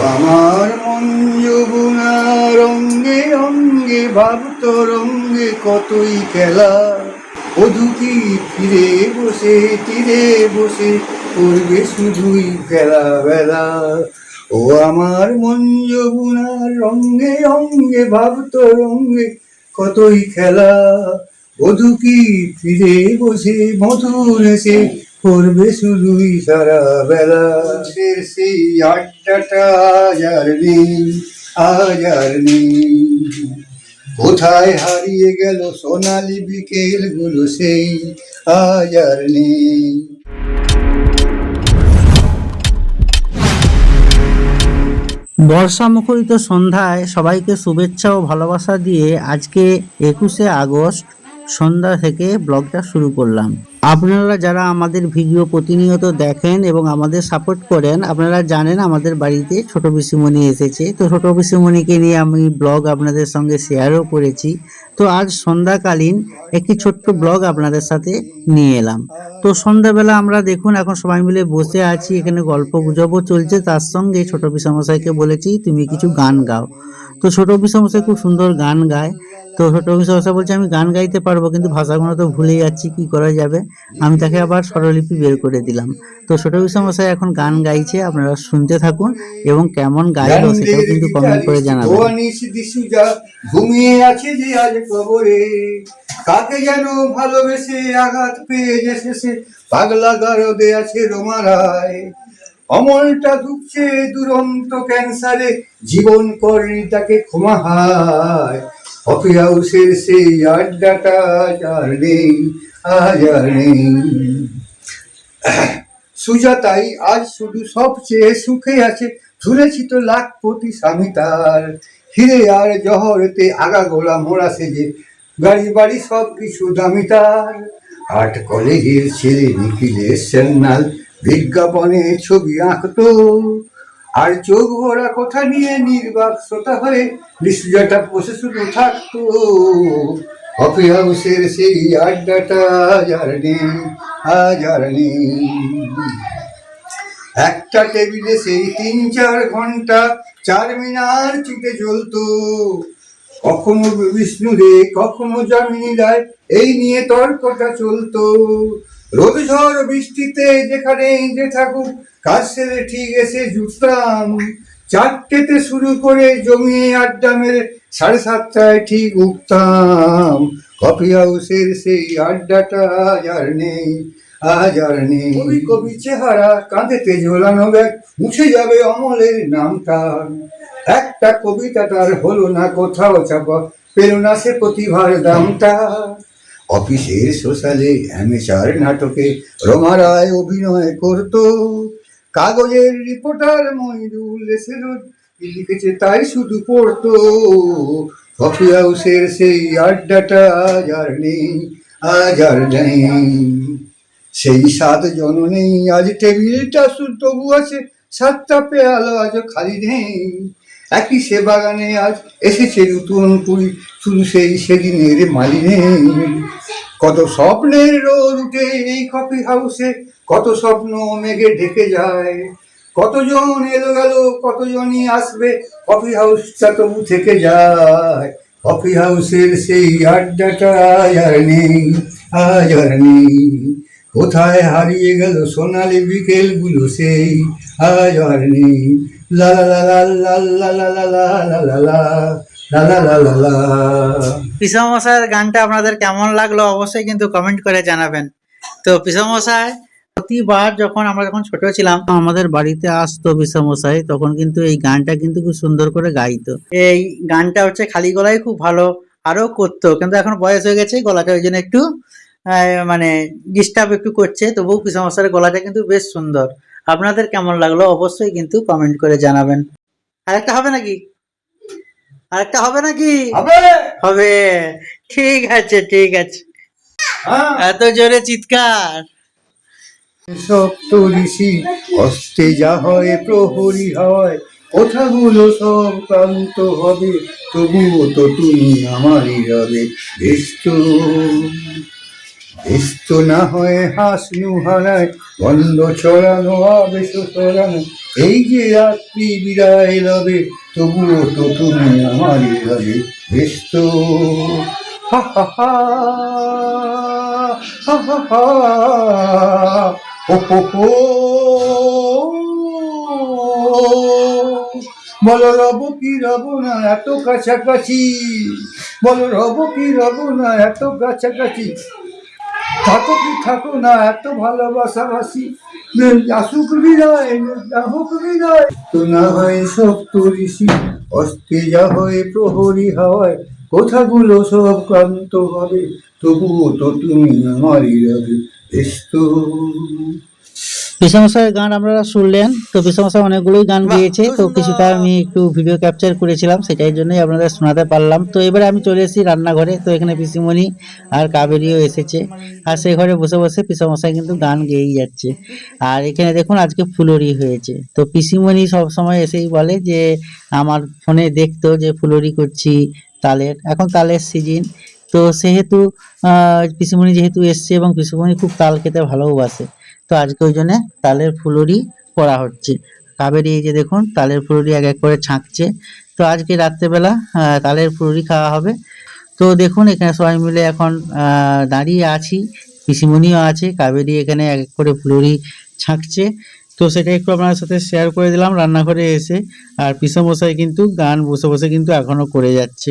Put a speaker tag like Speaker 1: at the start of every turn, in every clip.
Speaker 1: আমার মন যমুনা রঙ্গে অঙ্গে ভাবত রঙ্গে কতই খেলা। অধুকি ফিরে বসে, তীরে বসে করবে শুধুই খেলা বেলা ও আমার মন যমুনা রঙ্গে অঙ্গে ভাবত রঙ্গে কতই খেলা। বধুকি ফিরে বসে মধুর এসে করবে শুধুই সারা বেলা আড্ডাটা আজ আর নেই কোথায় হারিয়ে গেল সোনালি বিকেলগুলো সেই আজ নেই
Speaker 2: বর্ষা মুখরিত সন্ধ্যায় সবাইকে শুভেচ্ছা ও ভালোবাসা দিয়ে আজকে একুশে আগস্ট সন্ধ্যা থেকে ব্লগটা শুরু করলাম। আপনারা যারা আমাদের ভিডিও প্রতিনিয়ত দেখেন এবং আমাদের সাপোর্ট করেন, আপনারা জানেন আমাদের বাড়িতে ছোট পিসিমণি এসেছে। তো ছোট পিসিমণিকে নিয়ে আমি ব্লগ আপনাদের সঙ্গে শেয়ারও করেছি। তো আজ সন্ধ্যাকালীন একটি ছোট্ট ব্লগ আপনাদের সাথে নিয়ে এলাম। তো সন্ধ্যাবেলা আমরা দেখুন, এখন সবাই মিলে বসে আছি, এখানে গল্প গুজবও চলছে। তার সঙ্গে ছোট পিসামশাইকে বলেছি, তুমি কিছু গান গাও। তো ছোট পিসামশাই খুব সুন্দর গান গায়। তো ছোট পিসামশাই বলছে আমি গান গাইতে পারব কিন্তু ভাষাগুলো তো ভুলে যাচ্ছি কি করা যাবে? আমি তাকে আবার স্বরলিপি বের করে দিলাম। তো ছোট পিসামশাই এখন গান গাইছে আপনারা শুনতে থাকুন এবং কেমন গাইলো সেটাও কিন্তু কমেন্ট করে জানাবেন।
Speaker 1: ঘুমিয়ে আছে যে আজ কবরে। কাকে যেন ভালোবেসে আঘাত পেয়ে শেষে পাগলা গারদে আছে রোমারায় অমলটা ঢুকছে দুরন্ত ক্যান্সারে জীবন করেনি তাকে ক্ষমা হায়। কফি হাউসের সেই আড্ডাটা আর নেই আজ নেই সুজাতাই, আজ শুধু সবচেয়ে সুখে আছে শুনেছি তো লাখপতি স্বামী তার। হিরে আর জহরতে আগা গোলা মোড়া সেজে, গাড়ি বাড়ি সব কিছু দামি তার। আর্ট কলেজের ছেলে নিখিলেশ সেন্নাল বিজ্ঞাপনে ছবি আঁকতো। আর চোখ ভরা কথা নিয়ে নির্বাক শ্রোতা হয়ে লিসুজাটা বসে শুধু থাকতো। কফি হাউসের সেই আড্ডাটা আর নেই একটা টেবিলে সেই তিন চার ঘণ্টা চার মিনার চিটে জ্বলতো কখনো বিষ্ণু রে কখনো জামিনী রায় এই নিয়ে তর্কটা চলতো। রোদ ঝড় বৃষ্টিতে যেখানে যে থাকুক, কাজ সেরে ঠিক এসে জুটতাম। চারটেতে শুরু করে জমিয়ে আড্ডা মেরে সাড়ে সাতটায় ঠিক উঠতাম। কফি হাউসের সেই আড্ডাটা আর নেই, আজ আর নেই। কবি কবি চেহারা কাঁধেতে ঝোলানো ব্যাগ, মুছে যাবে অমলের নামটা। একটা কবিতা তার হলো না, কোথাও চাপা, পেল না সে প্রতিভার দামটা। অফিসের সোশ্যালে অ্যামেচার নাটকে রমা রায় অভিনয় করতো। কাগজের রিপোর্টার এসে লিখেছে তাই শুধু পড়তো। কফি হাউসের সেই আড্ডাটা আর নেই, আজ আর নেই। সেই সাত জন নেই, আজ টেবিলটা শুধু তবু আছে, সাতটা পেয়ালো আজ খালি নেই। একই সে বাগানে আজ এসেছে নতুন কুড়ি শুধু সেই সেদিনের মালি নেই কত স্বপ্নের রোদ উঠে এই কফি হাউসে কত স্বপ্ন মেঘে ঢেকে যায়। কতজন এলো গেল, কতজনই আসবে কফি হাউসটা তবু থেকে যায়। কফি হাউসের সেই আড্ডাটা আর নেই, আজ আর নেই। কোথায় হারিয়ে গেল সোনালি বিকেলগুলো সেই, আজ আর নেই। লা লা লা লা লা লা লা লা লা লা
Speaker 2: পিসামশাইয়ের গানটা আপনাদের কেমন লাগল অবশ্যই কিন্তু কমেন্ট করে জানাবেন তো পিসামশাই প্রতিবার যখন আমরা যখন ছোট ছিলাম আমাদের বাড়িতে আসতো পিসামশাই তখন কিন্তু এই গানটা কিন্তু খুব সুন্দর করে গাইতো এই গানটা হচ্ছে খালি গলায় খুব ভালো আরও করতো কিন্তু এখন বয়স হয়ে গেছে গলাটা ওই জন্য একটু মানে ডিস্টার্ব একটু করছে তবুও পিসামশাইয়ের গলাটা কিন্তু বেশ সুন্দর আপনাদের কেমন লাগল অবশ্যই কিন্তু কমেন্ট করে জানাবেন। আরেকটা হবে নাকি? আরেকটা হবে নাকি?
Speaker 1: হবে।
Speaker 2: হবে। ঠিক আছে ঠিক আছে।
Speaker 1: হ্যাঁ।
Speaker 2: এত জোরে চিৎকার।
Speaker 1: সপ্ত ঋষি যা হয় প্রহরী হয় কথাগুলো সব ক্লান্ত হবে তবুও তো তুমি আমারই রবে ব্যস্ত ব্যস্ত না হয় হাসনু হারায় বন্ধ ছড়ানো, আবেশ ছড়ানো, এই যে রাত্রি বিদায় লবে, তবুও তো তুমি আমারই হবে ব্যস্ত হা হা হা হা হা হা ও রব কি রব না, এত কাছাকাছি। বলো রব কি রব না, এত কাছাকাছি। থাকো কি থাকো না, এত ভালোবাসাবাসি আসুক বিদায় তো না অস্তে যা হয় প্রহরী হয়। কথাগুলো সব ক্লান্ত হবে তবুও তো তুমি আমারই রবে
Speaker 2: পিসামশাইয়ের গান আপনারা শুনলেন তো পিসামশাই অনেকগুলোই গান গেয়েছে তো কিছুটা আমি একটু ভিডিও ক্যাপচার করেছিলাম সেটাই জন্যই আপনাদের শোনাতে পারলাম। তো এবারে আমি চলে এসেছি রান্নাঘরে তো এখানে পিসিমণি আর কাবেরিও এসেছে। আর সেই ঘরে বসে বসে পিসামশাই কিন্তু গান গেয়েই যাচ্ছে। আর এখানে দেখুন আজকে ফুলরি হয়েছে। তো পিসিমণি সবসময় এসেই বলে যে আমার ফোনে দেখতো যে ফুলরি করছি তালের। এখন তালের সিজন তো সেহেতু আহ, পিসিমণি যেহেতু এসছে এবং পিসিমণি খুব তাল খেতে ভালোবাসে। তো আজকে ওই জন্য তালের ফুলুরি করা হচ্ছে। কাবেরি এই যে দেখুন, তালের ফুলুরি এক এক করে ছাঁকছে। তো আজকে রাত্রেবেলা তালের ফুলুরি খাওয়া হবে। তো দেখুন, এখানে সবাই মিলে এখন দাঁড়িয়ে আছি। পিসিমণিও আছে, কাবেরি এখানে এক এক করে ফুলুরি ছাঁকছে। তো সেটা একটু আপনার সাথে শেয়ার করে দিলাম রান্নাঘরে এসে। আর পিসমশাই কিন্তু গান বসে বসে কিন্তু এখনও করে যাচ্ছে।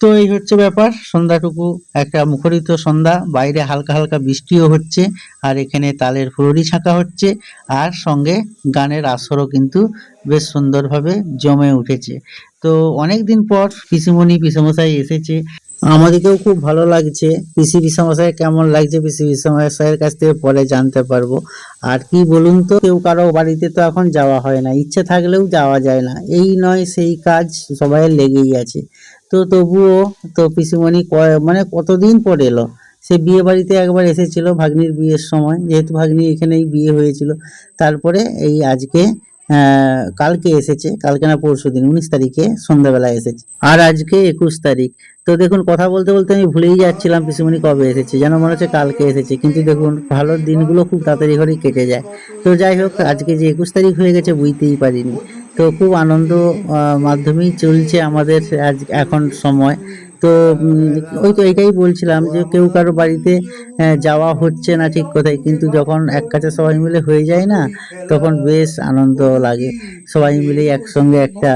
Speaker 2: তো এই হচ্ছে ব্যাপার। সন্ধ্যাটুকু একটা মুখরিত সন্ধ্যা, বাইরে হালকা হালকা বৃষ্টিও হচ্ছে আর এখানে তালের ফুলুরি ছাঁকা হচ্ছে আর সঙ্গে গানের আসরও কিন্তু বেশ সুন্দরভাবে জমে উঠেছে। তো অনেক দিন পর পিসিমণি, পিসেমশাই এসেছে। আমাদেরকেও খুব ভালো লাগছে। পিসি পিসমশাই কেমন লাগছে? পিসি পিসমশাইয়ের কাছ থেকে পরে জানতে পারব। আর কি বলুন তো, কেউ কারও বাড়িতে তো এখন যাওয়া হয় না। ইচ্ছে থাকলেও যাওয়া যায় না। এই নয়, সেই কাজ সবাই লেগেই আছে। তো তবুও তো পিসিমণি মানে কতদিন পর এলো? সে বিয়ে বাড়িতে একবার এসেছিল ভাগ্নির বিয়ের সময়। যেহেতু ভাগ্নি এখানেই বিয়ে হয়েছিল। তারপরে এই আজকে কালকে এসেছে, কালকে না পরশু দিন, উনিশ তারিখে সন্ধ্যাবেলা এসেছে। আর আজকে একুশ তারিখ। তো দেখুন, কথা বলতে বলতে আমি ভুলেই যাচ্ছিলাম পিসিমণি কবে এসেছে। যেন মনে হচ্ছে কালকে এসেছে, কিন্তু দেখুন, ভালো দিনগুলো খুব তাড়াতাড়ি করেই কেটে যায়। তো যাই হোক, আজকে যে একুশ তারিখ হয়ে গেছে, বুঝতেই পারিনি। তো খুব আনন্দ মাধ্যমেই চলছে আমাদের আজ এখন সময়। তো ওই তো এটাই বলছিলাম যে কেউ কারও বাড়িতে যাওয়া হচ্ছে না ঠিক কোথায় কিন্তু যখন এক কাছে সবাই মিলে হয়ে যায় না, তখন বেশ আনন্দ লাগে। সবাই মিলে একসঙ্গে একটা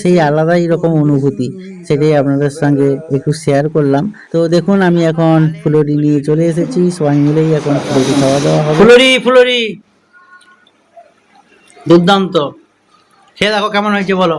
Speaker 2: সেই আলাদাই রকম অনুভূতি, সেটাই আপনাদের সঙ্গে একটু শেয়ার করলাম। তো দেখুন, আমি এখন ফুলরি নিয়ে চলে এসেছি, সবাই মিলেই এখন ফুলরি খাওয়া দাওয়া হবে। ফুলরি ফুলরি! দুর্দান্ত! খেয়ে দেখো কেমন হয়েছে বলো।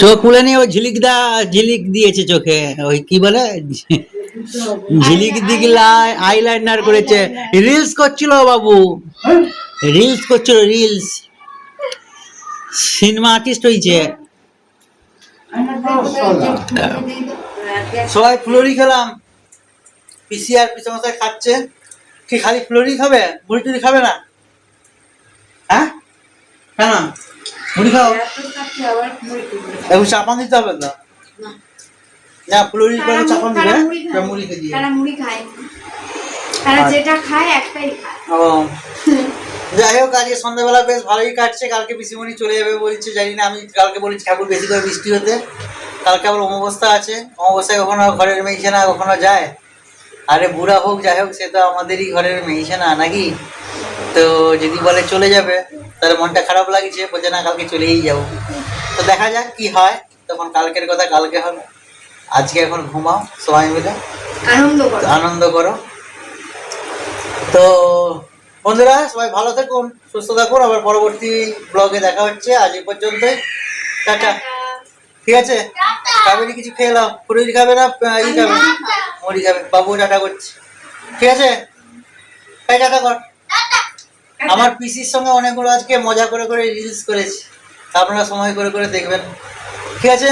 Speaker 2: চোখ খুলে নিয়ে ওই ঝিলিক দা, ঝিলিক দিয়েছে চোখে, ওই কি বলে? ঝিলিক দিগলা আইলাইনার করেছে। রিলস করছিল বাবু।
Speaker 1: হ্যাঁ
Speaker 2: রিলস করছিল রিলস সিনেমা আর্টিস্ট হয়েছে সবাই ফ্লোরি খেলাম। পিসি আর পিসমশাই খাচ্ছে। কি খালি ফ্লোরি খাবে? মুড়ি টুড়ি খাবে না? হ্যাঁ? কেন? মুড়ি খাও। এখন চাপান দিতে হবে তো না। ফ্লোরি করে চাপান দিবে।
Speaker 3: তারা মুড়ি খেয়ে।
Speaker 2: দিয়ে
Speaker 3: তারা মুড়ি খায়। তারা যেটা খায় একটাই খায়।
Speaker 2: ও। যাই হোক আজকে সন্ধ্যাবেলা বেশ ভালোই কাটছে। কালকে পিসিমণি চলে যাবে বলছে জানি না আমি কালকে বলেছি ঠাকুর বেশি করে বৃষ্টি হতে। কালকে আবার অমাবস্যা আছে। অমাবস্যায় কখনো ঘরের মেয়েছে না কখনো যায়। আরে বুড়া হোক যাই হোক সে তো আমাদেরই ঘরের মেয়েছে না নাকি? তো যদি বলে চলে যাবে তাহলে মনটা খারাপ লাগছে বলছে না কালকে চলেই যাব। তো দেখা যাক কি হয় তখন কালকের কথা কালকে হবে। আজকে এখন ঘুমাও সবাই মিলে।
Speaker 3: আনন্দ করে।
Speaker 2: আনন্দ করো। তো বন্ধুরা সবাই ভালো থাকুন সুস্থ থাকুন। আবার পরবর্তী ব্লগে দেখা হচ্ছে। আজ এই পর্যন্তই। টাটা। ঠিক আছে? কাবেরি কিছু খেয়ে নাও। পুরুষ খাবে না ই খাবে? মুড়ি খাবে। বাবু টাটা করছে। ঠিক আছে? তাই টাটা কর। আমার পিসির সঙ্গে অনেকগুলো আজকে মজা করে করে রিলস করেছি। আপনারা সময় করে করে দেখবেন। ঠিক আছে?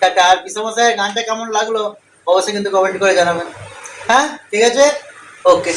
Speaker 2: টাটা আর পিসমশাইয়ের গানটা কেমন লাগল? অবশ্যই কিন্তু কমেন্ট করে জানাবেন। হ্যাঁ? ঠিক আছে? ওকে